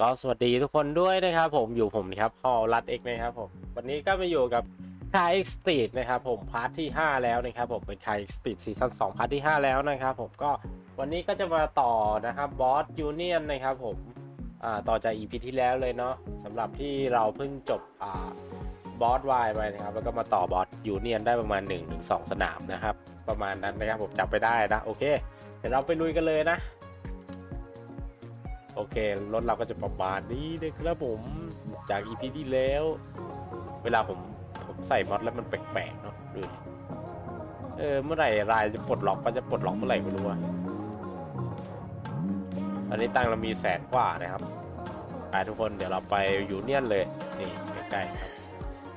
ก็สวัสดีทุกคนด้วยนะครับผมอยู่ผมนะครับพอรัดเอกนะครับผมวันนี้ก็มาอยู่กับคายสตรีทนะครับผมพาร์ทที่ 5 แล้วนะครับผมเป็นคายสตรีทซีซั่น2พาร์ทที่ 5 แล้วนะครับผมก็วันนี้ก็จะมาต่อนะครับบอสยูเนียนนะครับผมอ่าต่อจาก EP ที่แล้วเลยเนาะสำหรับที่เราเพิ่งจบอ่าบอสวายไปนะครับแล้วก็มาต่อบอสยูเนียนได้ประมาณ 1-2 สนามนะครับ ประมาณนั้นนะครับผมจำไปได้นะโอเค เดี๋ยวเราไปลุยกันเลยนะ โอเค รถเราก็จะประมาณนี้นะครับผม จาก EP ที่แล้ว เวลาผมผมใส่มอดแล้วมันแปลกๆเนาะดูดิเออ เมื่อไหร่รายจะปลดล็อกก็จะปลดล็อกเมื่อไหร่ไม่รู้อะตอนนี้ตังเรามีแสนกว่านะครับไปทุกคนเดี๋ยวเราไปยูเนียนเลย นี่ใกล้ๆครับ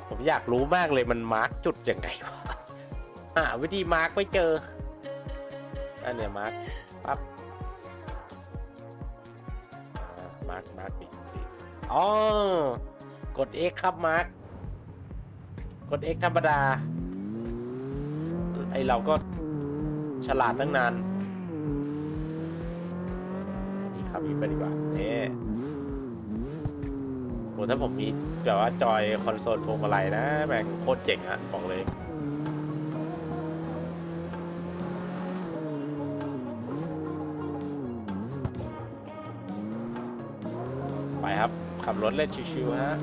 ผมอยากรู้มากเลยมันมาร์กจุดยังไงวะหาวิธีมาร์กไม่เจออันเนี้ยมาร์กปั๊บ มาร์คมาร์คอีกสิอ๋อกด X ครับมาร์คกด X ธรรมดา ไอเราก็ฉลาดตั้งนาน นี่ครับอีกไปดีกว่าเนี่โหถ้าผมมีแบบว่าจอยคอนโซลพวงมาลัยนะแม่งโคตรเจ๋งอะบอกเลย เล่นชิวๆฮะ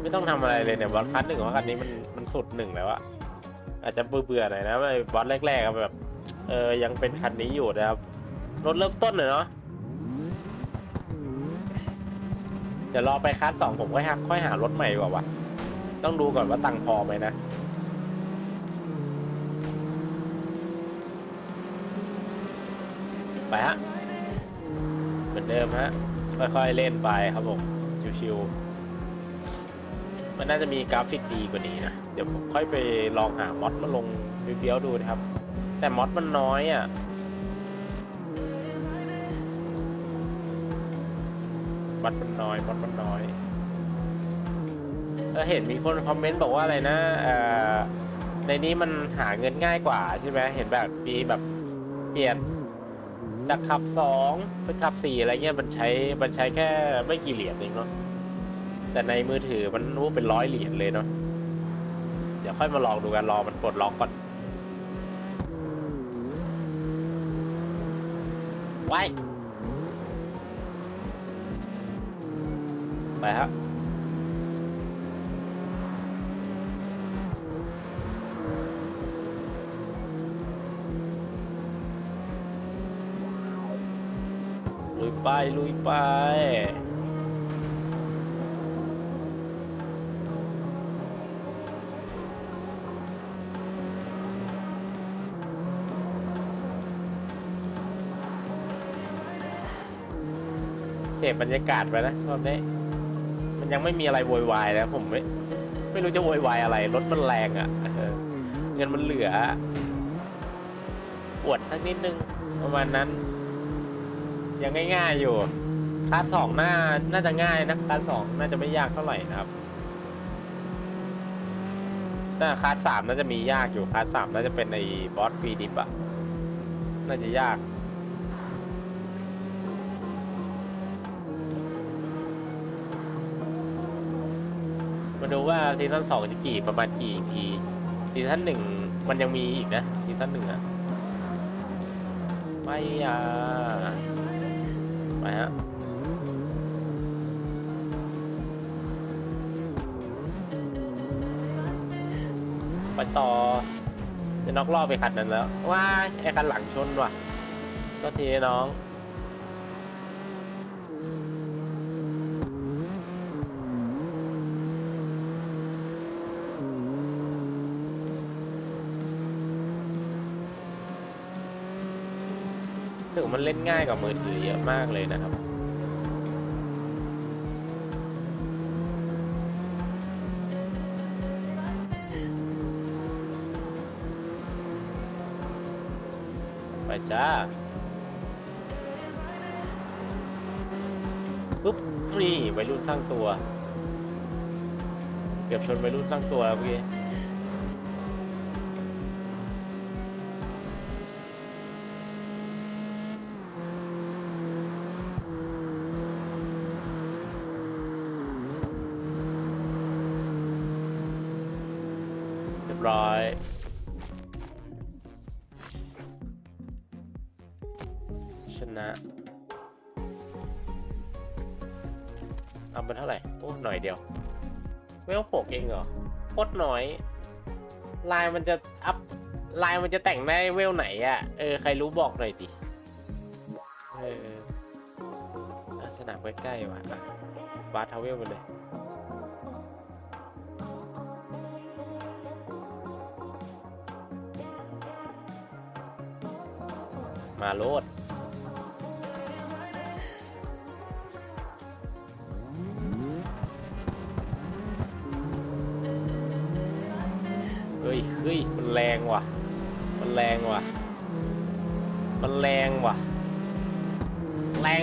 ไม่ต้องทำอะไรเลยเนี่ยบอสคันหนึ่งว่าคันนี้มันมันสุดหนึ่งแล้วอะอาจจะเบื่อๆหน่อยนะไอ้บอสแรกๆอะแบบ เออยังเป็นคันนี้อยู่นะครับรถเริ่มต้นเลยเนาะเดี๋ยวรอไปคัสสองผมค่อยหาค่อยหารถใหม่ดีกว่าวะต้องดูก่อนว่าตังค์พอไหมนะ ไปฮะ เหมือนเดิมฮะ ค่อยๆเล่นไปครับผม ชิวๆ มันน่าจะมีกราฟิกดีกว่านี้นะ เดี๋ยวผมค่อยไปลองหามอดมาลงเบี้ยวๆดูนะครับ แต่มอดมันน้อยอะมอดมันน้อยมอดมันน้อยแล้วเห็นมีคนคอมเมนต์บอกว่าอะไรนะในนี้มันหาเงินง่ายกว่าใช่ไหมเห็นแบบมีแบบเปลี่ยน จากขับสองเป็นขับสี่อะไรเงี้ยมันใช้มันใช้แค่ไม่กี่เหรียญเองเนาะแต่ในมือถือมันรู้เป็นร้อยเหรียญเลยเนาะเดี๋ยวค่อยมาลองดูกันรอมันปลดล็อกก่อนไว้ไปครับ ไปลุยไป เสพบรรยากาศไปนะรอบนี้ มันยังไม่มีอะไรโวยวายนะผมไม่ไม่รู้จะโวยวายอะไร รถมันแรงอะ่ะเงินมันเหลือ ปวดสักนิดนึง ประมาณนั้น ยังง่ายๆอยู่คลาสสองน่าน่าจะง่ายนะคลาสสองน่าจะไม่ยากเท่าไหร่นะครับ แต่คลาสสามน่าจะมียากอยู่คลาสสามน่าจะเป็นในบอสฟรีดิฟอะน่าจะยากมาดูว่าซีซั่นสองจะกี่ประมาณกี่ EP ซีซั่นหนึ่งมันยังมีอีกนะซีซั่นหนึ่งอะไม่อะ ไปฮะไปต่อจะน็อกรอบไปคันนั้นแล้วว้ายไอ้คันหลังชนว่ะก็ทีน้อง สึกมันเล่นง่ายกว่ามือถือเยอะมากเลยนะครับไปจ้าปุ๊บนี่วัยรุ่นสร้างตัว เกือบชนวัยรุ่นสร้างตัวแล้วเมื่อกี้ เอาไปเท่าไหร่ โอ้ หน่อยเดียวไม่ต้องปกเองเหรอโคตรน้อย ลายมันจะอัพ ลายมันจะแต่งได้เวลไหนอะ่ะ เออ ใครรู้บอกหน่อยดิ เออสนามใกล้ๆว่ะบาร์ทาวเวลไปเลยมาโลด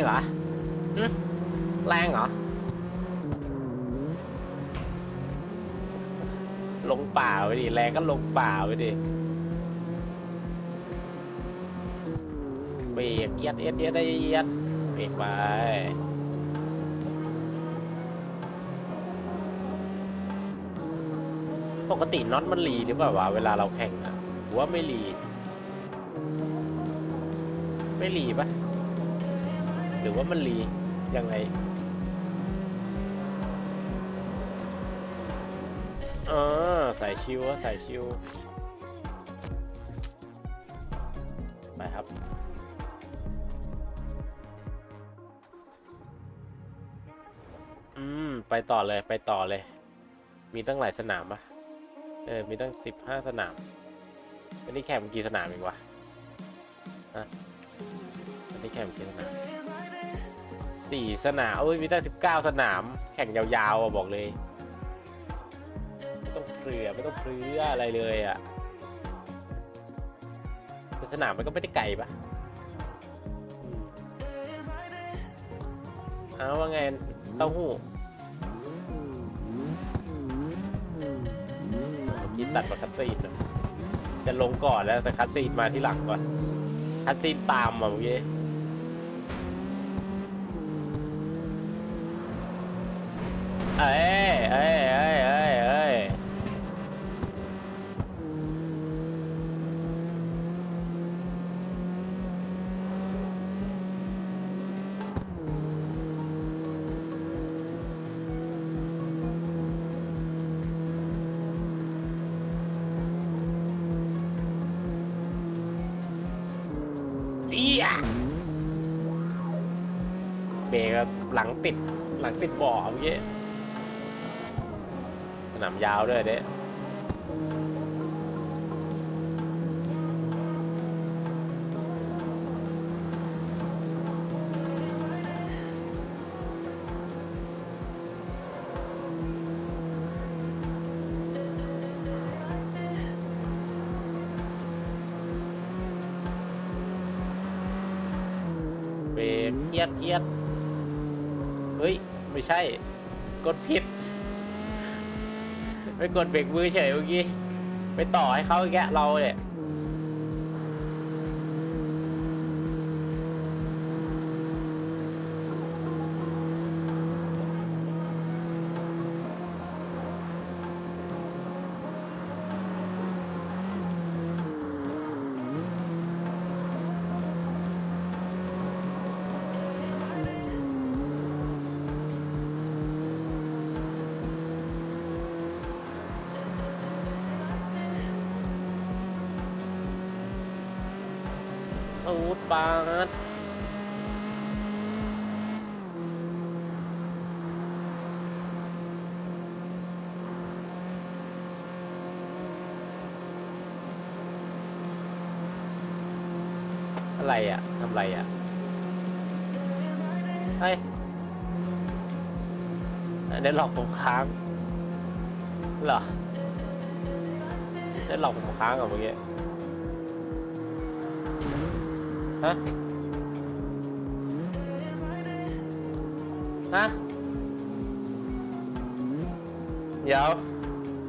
เหรอหแรงเหรอ ลงป่าไปดิ แรงก็ลงป่าไปดิเบรกเอียดเอียดเอียดได้เอียดเบรกไปปกติน็อตมันรีหรือเปล่าวะเวลาเราแข่งอะหรือว่าไม่รี ไม่รีปะ หรือว่ามันรียังไงอ่าใส่ชิวอะใส่ชิว ไปครับ อืม ไปต่อเลยไปต่อเลย มีตั้งหลายสนามปะเออ มีตั้งสิบห้าสนามวันนี้แข่งกี่สนามเองวะฮะวันนี้แข่งกี่สนาม สี่สนามโอ้ยมีตั้งสิบเก้าสนาม แข่งยาวๆอะบอกเลย ไม่ต้องเปลือไม่ต้องเปลืออะไรเลยอะสนามมันก็ไม่ได้ไกลปะเอาว่าไงเต้าหู้กี้ตัดมาคัดซีนจะลงก่อนแล้วแต่คัดซีนมาที่หลังก่อนคัดซีนตามมาเมื่อกี้ เอ้ยเอ้ยเอ้ยเอ้ยเอ้ยเอียเบรกหลังติดหลังติดบ่อเมื่อกี้ นามยาวด้วยเด้เบรกเอียดเอียดเฮ้ย ไม่ใช่ กดผิด กดเบรกมือเฉยเมื่อกี้ ไปต่อให้เขาอีกแกะเราเนี่ย อาวุธปาดอะไรอะทำอะไรอะเฮ้ยอันนี้หลอกผมค้างเหรอได้หลอกผมค้างเหรอเมื่อกี้ ฮะ ฮะ เดี๋ยว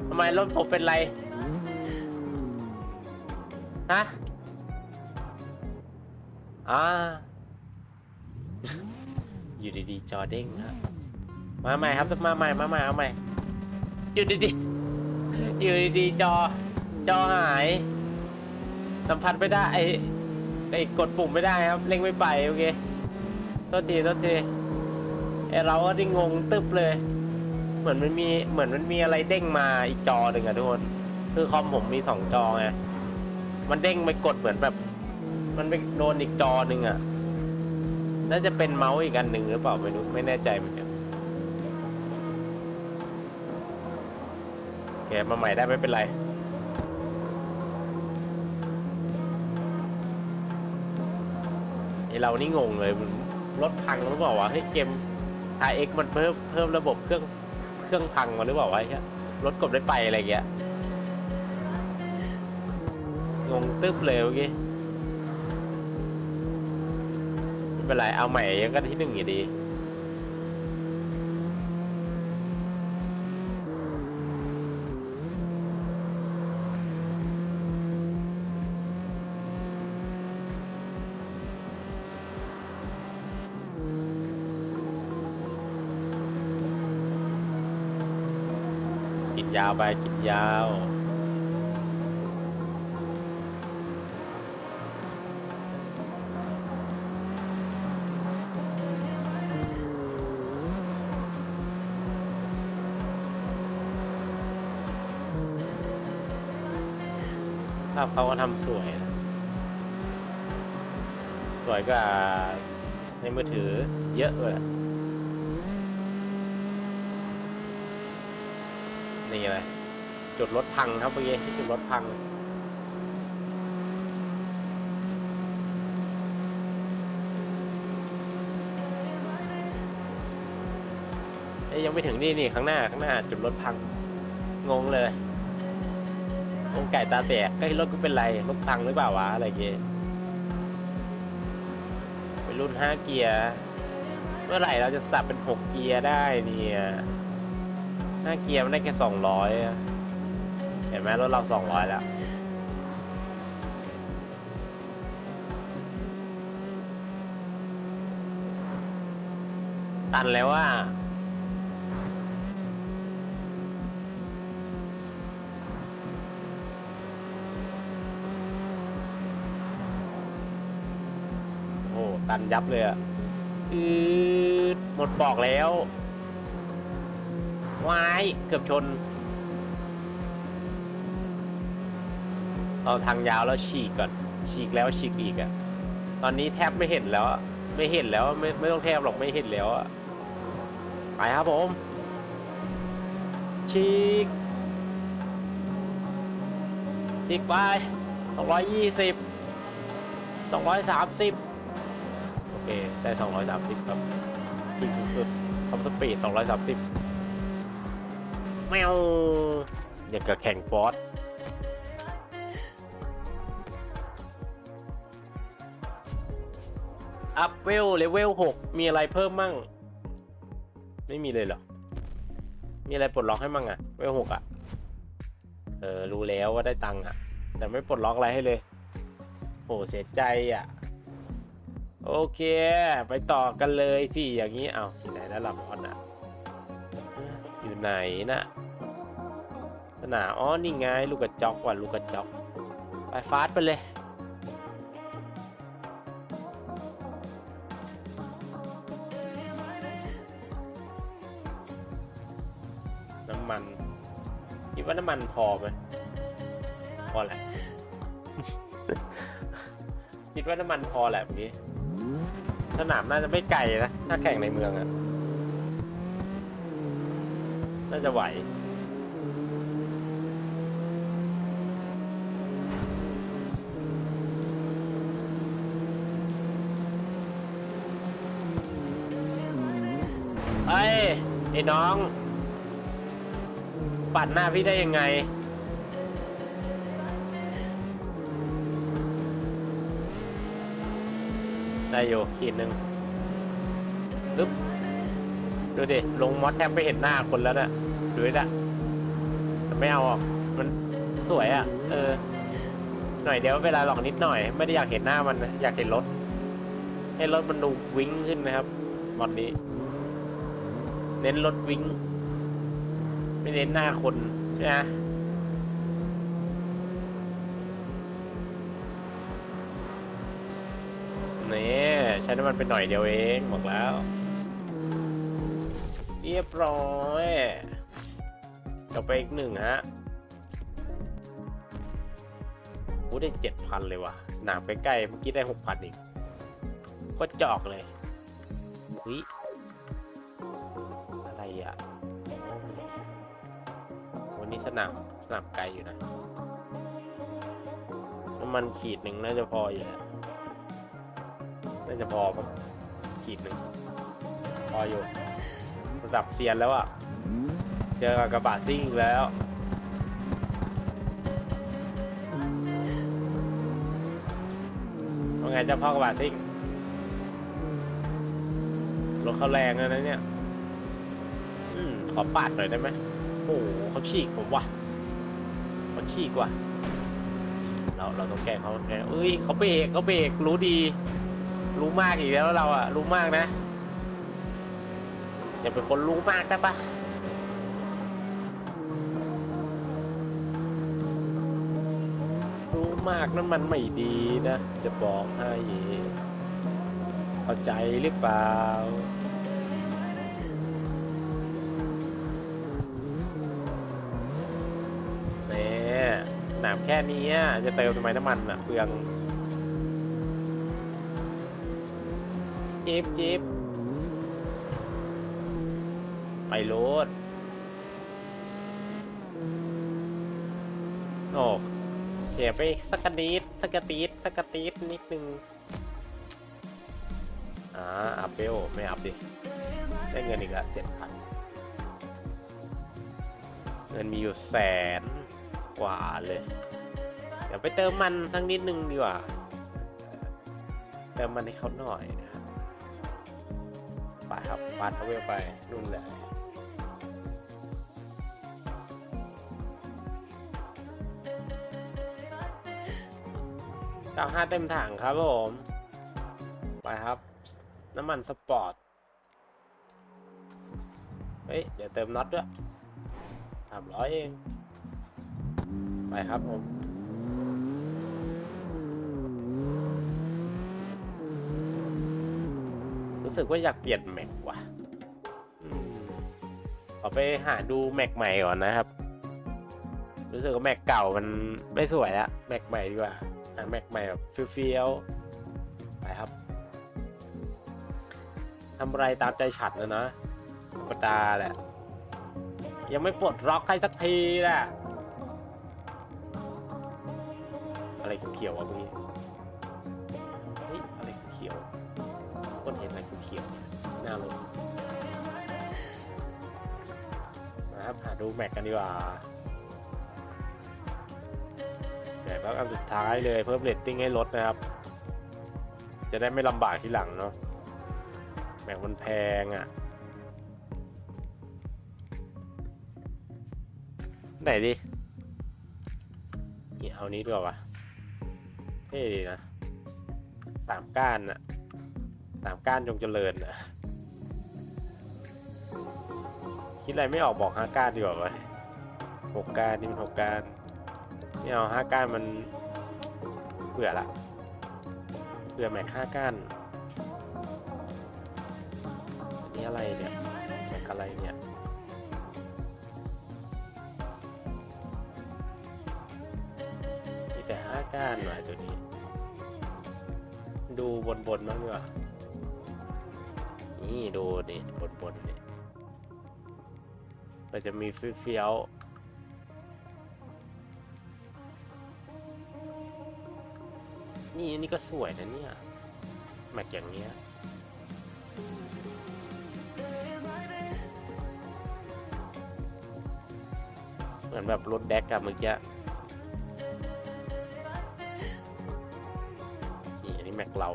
ทำไมรถผมเป็นไร ฮะ อ่า อยู่ดีๆ จอเด้งฮะมาใหม่ครับมาใหม่มาใหม่เอาใหม่ อยู่ดีๆ อยู่ดีๆ จอ จอหาย สัมผัสไม่ได้ ไอ้กดปุ่มไม่ได้ครับเร่งไม่ไปโอเคโทษทีโทษทีไอ้เราก็ได้งงตึ๊บเลย เหมือนมันมีเหมือนมันมีอะไรเด้งมาอีกจอหนึ่งอะทุกคนคือคอมผมมีสองจอไงมันเด้งไปกดเหมือนแบบ มันไปโดนอีกจอหนึ่งอะน่าจะเป็นเมาส์อีกอันหนึ่งหรือเปล่าไม่รู้ไม่แน่ใจเหมือนกันโอเคมาใหม่ได้ไม่เป็นไร ไอเรานี่งงเลยมันรถพังหรือเปล่าวะเฮ้ยเกม RX มันเพิ่มเพิ่มระบบเครื่องเครื่องพังมาหรือเปล่าวะไอ้เหี้ยรถกบได้ไปอะไรเงี้ยงงตึ๊บเลยเมื่อกี้ไม่เป็นไรเอาใหม่ยังก็ที่หนึ่งอยู่ดีาวไปกินยาว ภาพเขาก็ทำสวยนะสวยกว่าในมือถือเยอะเลยอะ นี่เลยจุดรถพังครับเมื่อกี้ที่จุดรถพัง ยังไม่ถึงนี่นี่ข้างหน้าข้างหน้า จุดรถพัง งงเลยงงไก่ตาแตกไอ้ยรถกูเป็นไรรถพังหรือเปล่าวะอะไรเงี้ยไปรุ่นห้าเกียร์ เมื่อไหร่เราจะสับเป็นหกเกียร์ได้เนี่ย ห้าเกียร์มันได้แค่สองร้อยเห็นไหมรถเราสองร้อยแล้วตันแล้วว่าโอ้ตันยับเลยอะอืดหมดบอกแล้ว วายเกือบชนเอาทางยาวแล้วฉีกก่อน ฉีกแล้วฉีกอีกอะตอนนี้แทบไม่เห็นแล้ว ไม่เห็นแล้วไม่ไม่ต้องแทบหรอกไม่เห็นแล้วอะไปครับผม ฉีก ฉีกไปสองร้อยยี่สิบสองร้อยสามสิบโอเค ได้สองร้อยสามสิบครับที่สุดๆคอมสปีดสองร้อยสามสิบ แมวอย่างกับแข่งฟอสอัพเวลเลเวลหกมีอะไรเพิ่มมั่ง ไม่มีเลยเหรอ มีอะไรปลดล็อกให้มั่งอะเวลหกอะเออ รู้แล้วว่าได้ตังค์อะแต่ไม่ปลดล็อกอะไรให้เลยโหเสียใจอะโอเค ไปต่อกันเลยสิอย่างนี้เอาอยู่ไหนแล้วลำออนอะ อยู่ไหนนะสนามอ๋อนี่ไงลูกกระจอกว่ะลูกกระจอกไปฟาสไปเลยน้ำมันคิดว่าน้ำมันพอไหมพอแหละ คิดว่าน้ำมันพอแหละแบบนี้ สนามน่าจะไม่ไกลนะ ถ้าแข่งในเมืองอะ น่าจะไหวเอ้ย ไอ้น้อง ปัดหน้าพี่ได้ยังไง ได้อยู่ขีดหนึ่งปึ๊บดูดิ ลงมอสแทบไม่เห็นหน้าคนแล้วนะ่ะ พื้นอะแต่ไม่เอาออกมันสวยอะเออ หน่อยเดียวเวลาหลอกนิดหน่อย ไม่ได้อยากเห็นหน้ามันอยากเห็นรถ ให้รถมันดูวิ่งขึ้นนะครับบอดนี้ เน้นรถวิ่งไม่เน้นหน้าคนใช่ไหมนี่ใช้น้ำมันไปหน่อยเดียวเองบอกแล้ว เรียบร้อย จบไปอีกหนึ่งฮะโอ้ได้เจ็ดพันเลยว่ะหนามใกล้ๆเมื่อกี้ได้หกพันอีกก็จอกเลยวิอะไรอะวันนี้สนามสนามไกลอยู่นะน้ำมันขีดหนึ่งน่าจะพออยู่แหละน่าจะพอปะขีดหนึ่งพออยู่ระดับเซียนแล้วอะ เจอกับกระบะซิ่งอีกแล้ว ว่าไงเจ้าพ่อกระบะซิ่ง รถเขาแรงนะนะเนี่ย อืม ขอปาดหน่อยได้ไหม โอ้โหเขาฉีกผมว่ะเขาฉีกว่ะ เราเราต้องแกล้งเขาแกล้งเอ้ยเขาเบรกเขาเบรกรู้ดี รู้มากอีกแล้วเราอะรู้มากนะ อย่าเป็นคนรู้มากได้ปะ มากนั้นมันไม่ดีนะ จะบอกให้เข้าใจหรือเปล่าเนี่ยหนามแค่นี้จะเติมทำไมน้ำมันอะเปลืองจิบจิบไปโรดโอ้ เสียไปสักกะนิดสักกะตีดสักกะตีดนิดนึงอ่าอัพเบลไม่อัพดิ ได้เงินอีกละเจ็ดพันเงินมีอยู่แสนกว่าเลย เดี๋ยวไปเติมมันสักนิดนึงดีกว่า เติมมันให้เขาหน่อยนะครับไปครับปาดเอาเวลไปนู่นเลย เก้าห้าเต็มถังครับผม ไปครับ น้ำมันสปอร์ต เฮ้ย เดี๋ยวเติมน็อตด้วยสามร้อยเอง ไปครับผมรู้สึกว่าอยากเปลี่ยนแม็กว่ะขอไปหาดูแม็กใหม่ก่อนนะครับ รู้สึกว่าแม็กเก่ามันไม่สวยและแม็กใหม่ดีกว่า แม็กใหม่แบบเฟี้ยวๆไปครับทำอะไรตามใจฉันนะนะธรรมดาแหละ ยังไม่ปลดล็อกให้สักทีแหละอะไรเขียวๆอะเมื่อกี้เฮ้ยอะไรเขียวๆคนเห็นอะไรเขียวๆหน้าเลยนะครับหาดูแม็กกันดีกว่า แม็กแล้วอันสุดท้ายเลยเพิ่มเรตติ้งให้ลดนะครับ จะได้ไม่ลำบากทีหลังเนาะแม็กมันแพงอะ ไหนดินี่เอานี้ดีกว่าวะเท่ดีนะสามก้านอะสามก้านจงเจริญอะคิดอะไรไม่ออกบอกห้าก้านดีกว่าวะหกก้านนี่มันหกก้าน ไม่เอาห้าก้านมันเบื่อละเบื่อแม็กห้าก้านอันนี้อะไรเนี่ยแม็กอะไรเนี่ยมีแต่ห้าก้านหน่อยตัวนี้ ดูบนบนๆบ้างดีกว่านี่ดูดิบนบนๆนี่ยมันจะมีเฟี้ยวๆ นี่อันนี่ก็สวยนะเนี่ยแม็กอย่างเงี้ยเหมือนแบบรถแดกกับเมื่อกี้นี่อันนี้แม็กเรา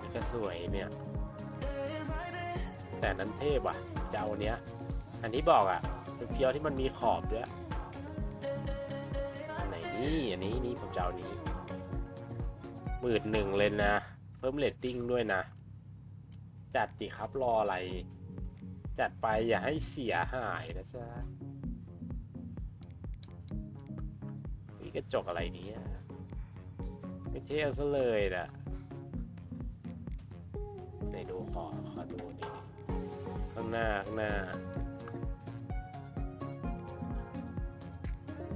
นี่ก็สวยเนี่ย แต่นั้นเทพอะจะเอาเนี้ย อันที่บอกอะเป็นเพียวที่มันมีขอบด้วยอั นไหนนี่อันนี้นี่ผมจะเอานี้หมื่นหนึ่งเลยนะ เพิ่มเรตติ้งด้วยนะ จัดดิครับรออะไร จัดไปอย่าให้เสียหายนะจ๊ะนี่กระจกอะไรเนี้ไม่เท่ซะเลยนะไหนดูขอขอดูดิข้างหน้าข้างหน้า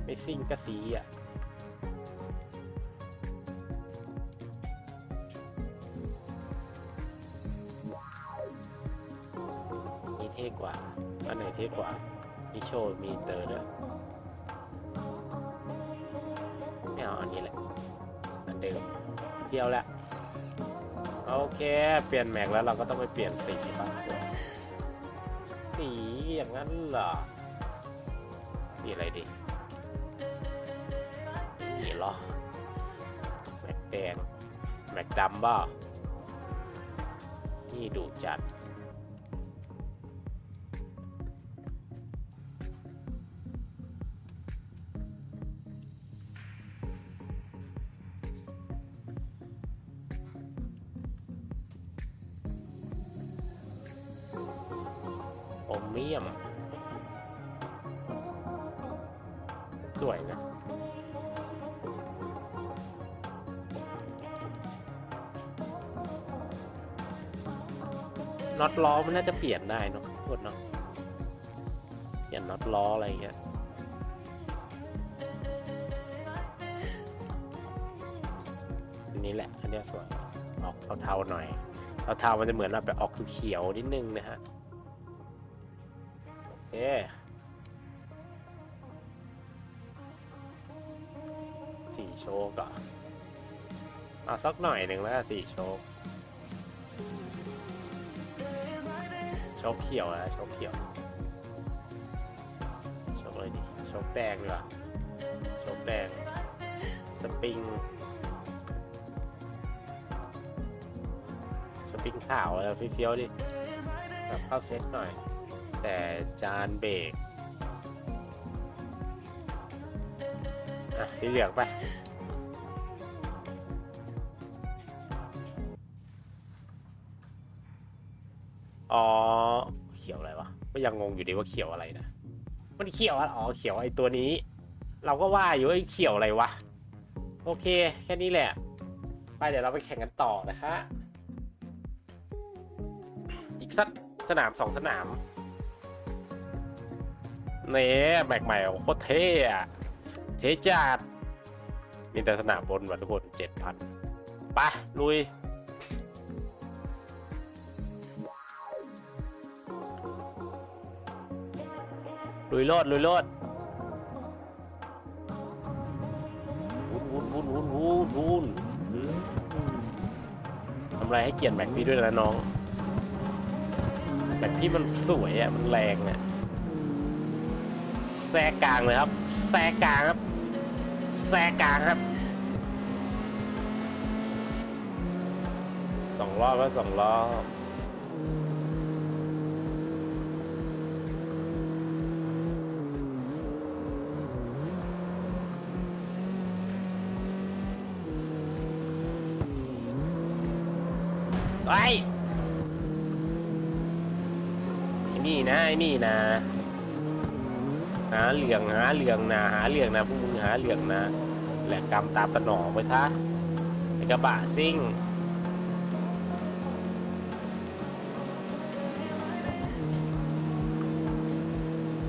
ไม่ซิ่งก็สีอะ กว่า อันไหนเท่กว่านี่โชว์มีเตอร์ด้วยไม่เอาอันนี้แหละ อันเดิมเที่ยวแล้วโอเค เปลี่ยนแม็กแล้วเราก็ต้องไปเปลี่ยนสีบ้างสีอย่างนั้นเหรอ สีอะไรดีสีหรอ แม็กแดง แม็กดำบ้านี่ดูจัด น็อตล้อมันน่าจะเปลี่ยนได้เนอะโทษเนาะเปลี่ยนน็อตล้ออะไรอย่างเงี้ยอันนี้แหละอันนี้สวยออกเทาๆหน่อยเทาๆมันจะเหมือนแบบออกเขียวๆนิดนึงนะฮะโอเคสี่โชคอะเอาสักหน่อยหนึ่งแล้วสี่โชค ชคเขียวนะโชคเขียวชคอะไรดีโชคแดงดีกว่าชคแดงสปริง สปริงขาวแล้วเฟี้ยวๆดิแบบเข้าเซตหน่อย แต่จานเบรกอะสีเหลืองไป อ๋อ เขียวอะไรวะ ก็ยังงงอยู่ดีว่าเขียวอะไรนะ มันเขียวอะอ๋อ เขียวไอตัวนี้ เราก็ว่าอยู่ไอเขียวอะไรวะ โอเค แค่นี้แหละ ไปเดี๋ยวเราไปแข่งกันต่อนะคะ อีกสักสนามสองสนามเน่แบกใหม่โคตรเท่อะเทจัดมีแต่สนามบนว่ะทุกคนเจ็ดพันไปลุย ลุยโลดลุยโลดวุนวุนวุนวุนวุนวุนทำอะไรให้เกียรติแม็กพี่ด้วยนะน้องแม็กพี่มันสวยอะ มันแรงอะแซกกลางเลยครับแซกกลางครับแซกกลางครับสองรอบแล้วสองรอบ ไอ้ไอ้นี่นะไอ้นี่นะ หาเหลืองหาเหลืองนะหาเหลืองนะพวกมึงหาเหลืองนะแหละกรรมตามสนองไปซะไอ้กระบะซิ่ง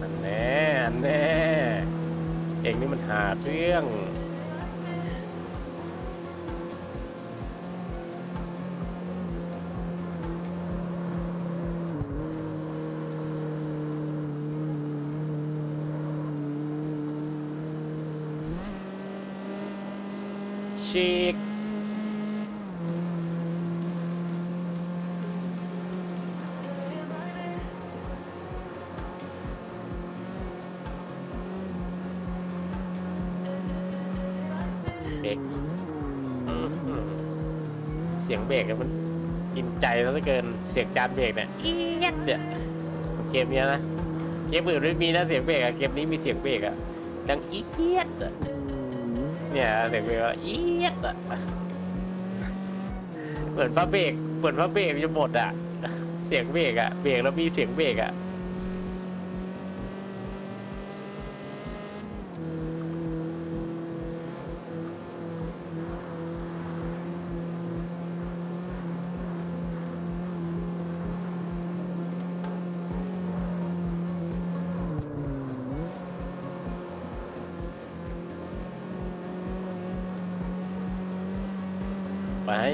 อันแน่อันแน่เองนี่มันหาเรื่อง เบรกเนี่ยมันกินใจแล้วเหลือเกินเสียงจานเบรกเนี่ยอี๊ยดเนี่ยเกมเนี้ยนะเกมอื่นไม่มีนะเสียงเบรกอะเกมนี้มีเสียงเบรกอะดังอี๊ยดอะเนี่ยเด็กเบรกว่าเอียดอะเหมือนพระเบรกเหมือนพระเบรกจะหมดอะเสียงเบรกอะเบรกแล้วมีเสียงเบรกอะ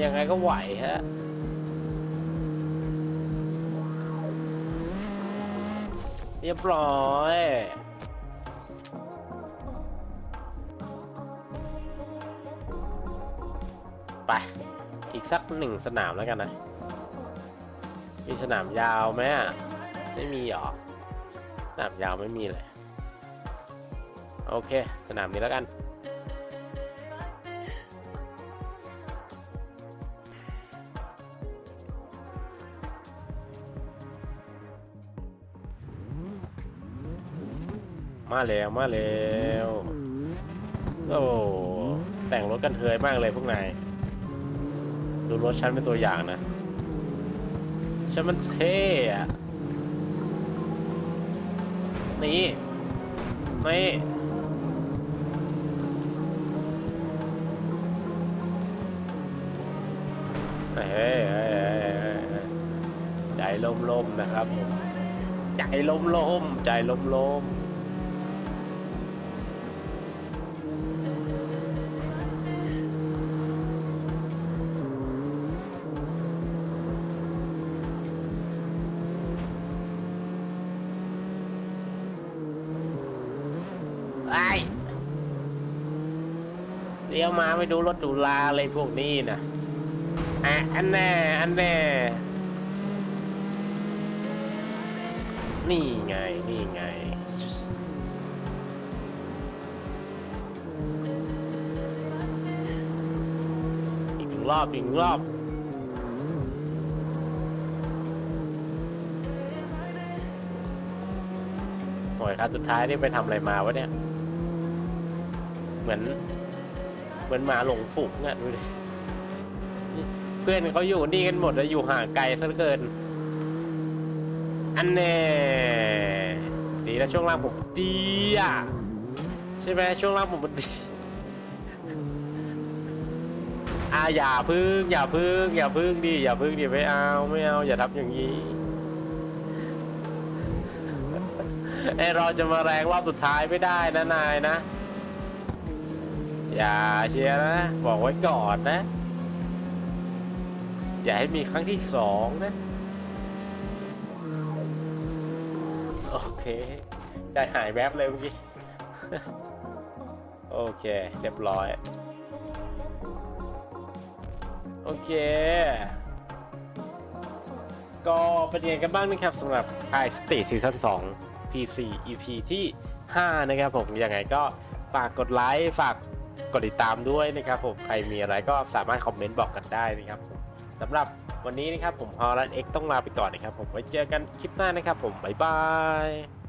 ยังไงก็ไหวฮะเรียบร้อยไปอีกสักหนึ่งสนามแล้วกันนะ มีสนามยาวไหมไม่มีหรอ สนามยาวไม่มีเลย โอเค สนามนี้แล้วกัน มาแล้วมาแล้วโอ้แต่งรถกันเทยมากเลยพวกนายดูรถฉันเป็นตัวอย่างนะฉันมันเท่อะนี่นี่เฮ้ยเฮ้ยเฮ้ยเฮ้ยเฮ้ยใจลมๆนะครับผมใจลมๆใจลมๆ ไอ้เดี๋ยวมาไปดูรถดูลาอะไรพวกนี้นะอะอันแน่อันแน่นี่ไง นี่ไง อีกหนึ่งรอบอีกหนึ่งรอบโอ้ยครับสุดท้ายนี่ไปทำอะไรมาวะเนี่ย เหมือน เหมือนหมาหลงฝูงอะดูดิเพื่อนเขาอยู่นี่กันหมดแล้วอยู่ห่างไกลซะเหลือเกิน อันแน่ดีแล้วช่วงล่างผมดีอะใช่ไหมช่วงล่างผมมันดีอาอย่าพึ่งอย่าพึ่งอย่าพึ่งดิอย่าพึ่งดิไม่เอาไม่เอาอย่าทำอย่างนี้ไอเราจะมาแรงรอบสุดท้ายไม่ได้นะนายนะ อย่าเชียร์นะ บอกไว้ก่อนนะ อย่าให้มีครั้งที่สองนะ โอเคใจหายแวบเลยเมื่อกี้ โอเค เรียบร้อย โอเค ก็เป็นยังไงกันบ้างนะครับสำหรับ i State Season 2 PC EP ที่ 5 นะครับผมยังไงก็ฝากกดไลค์ ฝาก กดติดตามด้วยนะครับผมใครมีอะไรก็สามารถคอมเมนต์บอกกันได้นะครับผมสำหรับวันนี้นะครับผมฮอลันเอ็กต้องลาไปก่อนนะครับผมไว้เจอกันคลิปหน้านะครับผมบ๊ายบาย